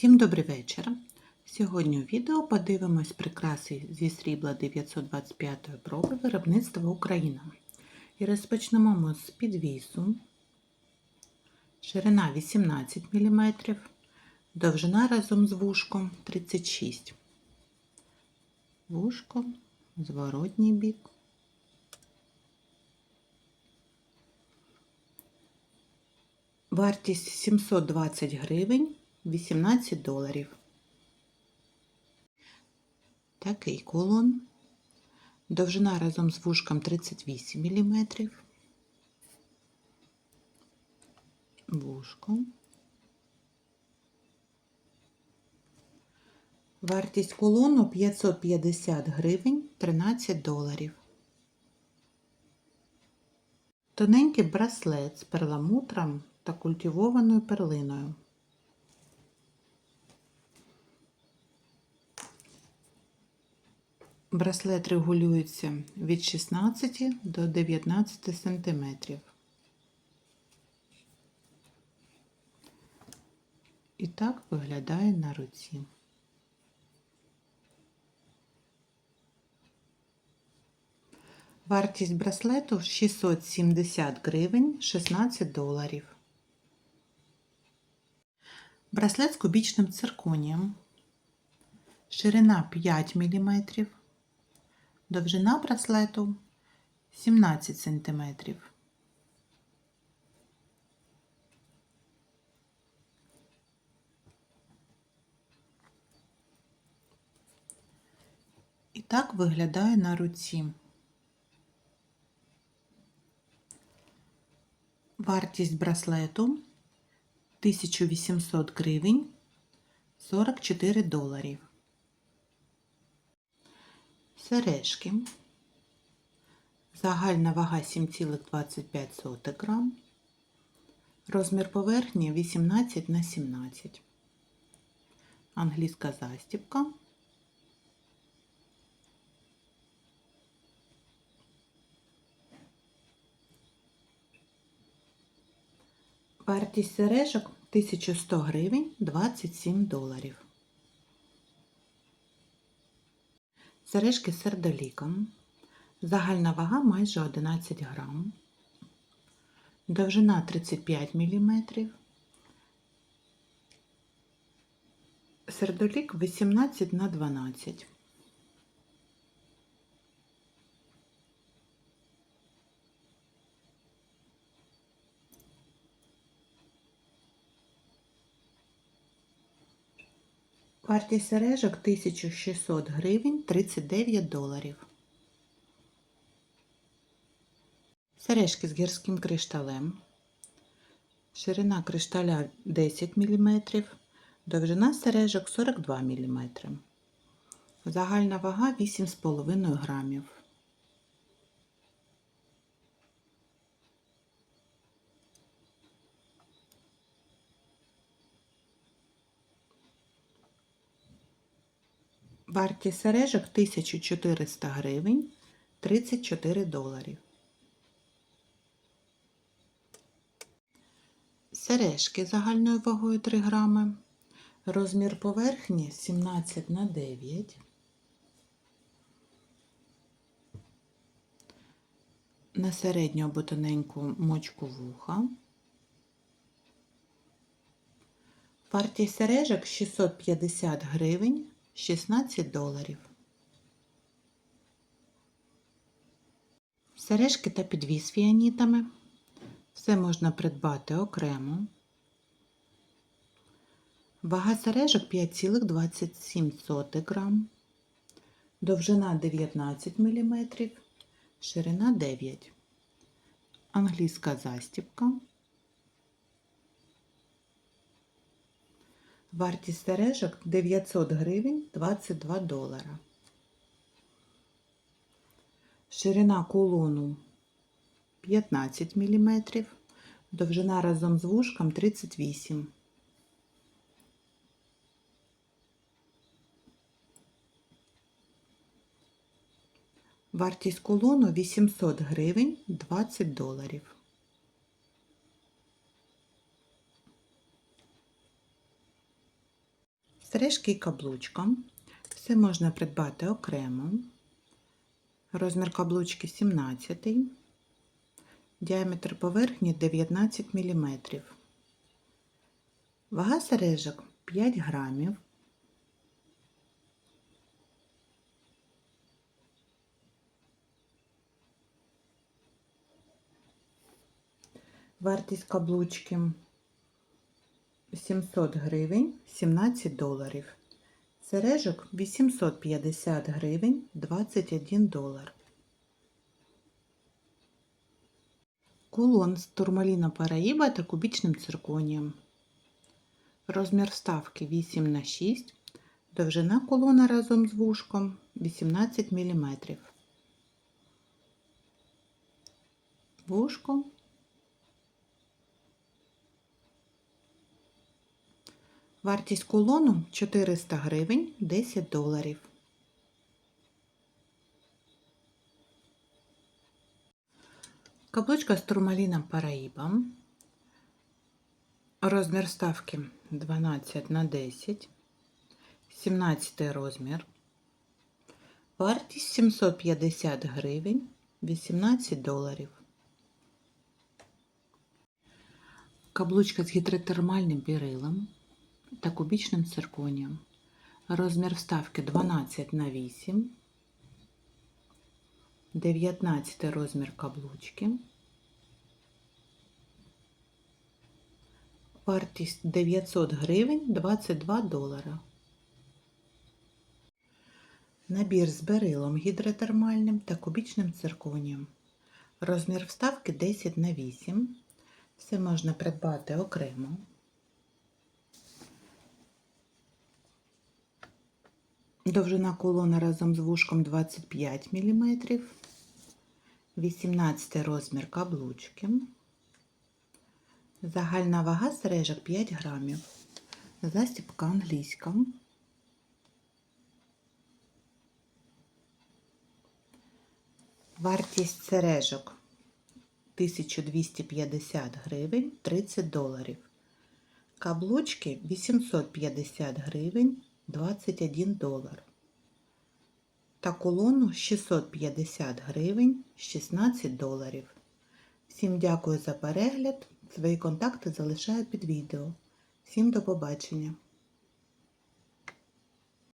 Всім добрий вечір. Сьогодні у відео подивимось прикраси зі срібла 925 проби виробництва Україна. І розпочнемо ми з підвісу. Ширина 18 мм, довжина разом з вушком 36 Вушко, зворотній бік. Вартість 720 гривень 18 доларів. Такий кулон. Довжина разом з вушком 38 мм. Вушко. Вартість кулону 550 гривень 13 доларів. Тоненький браслет з перламутром та культивованою перлиною. Браслет регулюється від 16 до 19 см. І так виглядає на руці. Вартість браслету 670 гривень 16 доларів. Браслет з кубічним цирконієм. Ширина 5 мм. Довжина браслету 17 см. І так виглядає на руці. Вартість браслету 1800 гривень 44 доларів. Сережки. Загальна вага 7,25 грам. Розмір поверхні 18 на 17. Англійська застібка. Вартість сережок 1100 гривень 27 доларів. Сережки з сердоліком. Загальна вага майже 11 грам. Довжина 35 мм. Сердолік 18 на 12. Вартість сережок 1600 гривень 39 доларів. Сережки з гірським кришталем. Ширина кришталя 10 мм, довжина сережок 42 мм. Загальна вага 8,5 грамів. Вартість сережок 1400 гривень 34 доларів. Сережки загальною вагою 3 грами. Розмір поверхні 17 на 9. На середню або тоненьку мочку вуха. Вартість сережок 650 гривень 16 доларів. Сережки та підвіз фіанітами. Все можна придбати окремо. Вага сережок 5,27 грам, довжина 19 мм, ширина 9 Англійська застібка. Вартість сережок 900 гривень 22 долара. Ширина кулону 15 мм, довжина разом з вушком 38 Вартість кулону 800 гривень 20 доларів. Сережки і каблучка. Все можна придбати окремо. Розмір каблучки 17, діаметр поверхні 19 мм. Вага сережок 5 грамів. Вартість каблучки 700 гривень 17 доларів. Сережок 850 гривень 21 долар. Кулон з турмаліна параїба та кубічним цирконієм. Розмір вставки 8 на 6 довжина кулона разом з вушком 18 мм. Вушко Вартість кулону 400 гривень 10 доларів. Каблучка з турмаліном Параїба. Розмір ставки 12 на 10. 17 розмір. Вартість 750 гривень 18 доларів. Каблучка з гідротермальним бірилом та кубічним цирконієм. Розмір вставки 12 на 8, 19 розмір каблучки. Вартість 900 гривень 22 долара. Набір з берилом гідротермальним та кубічним цирконієм. Розмір вставки 10 на 8. Все можна придбати окремо. Довжина колона разом з вушком 25 мм, 18 розмір каблучки, загальна вага сережок 5 грамів, застібка англійська. Вартість сережок 1250 гривень 30 доларів. Каблучки 850 гривень 21 долар. Та колону 650 гривень 16 доларів. Всім дякую за перегляд. Свої контакти залишаю під відео. Всім до побачення!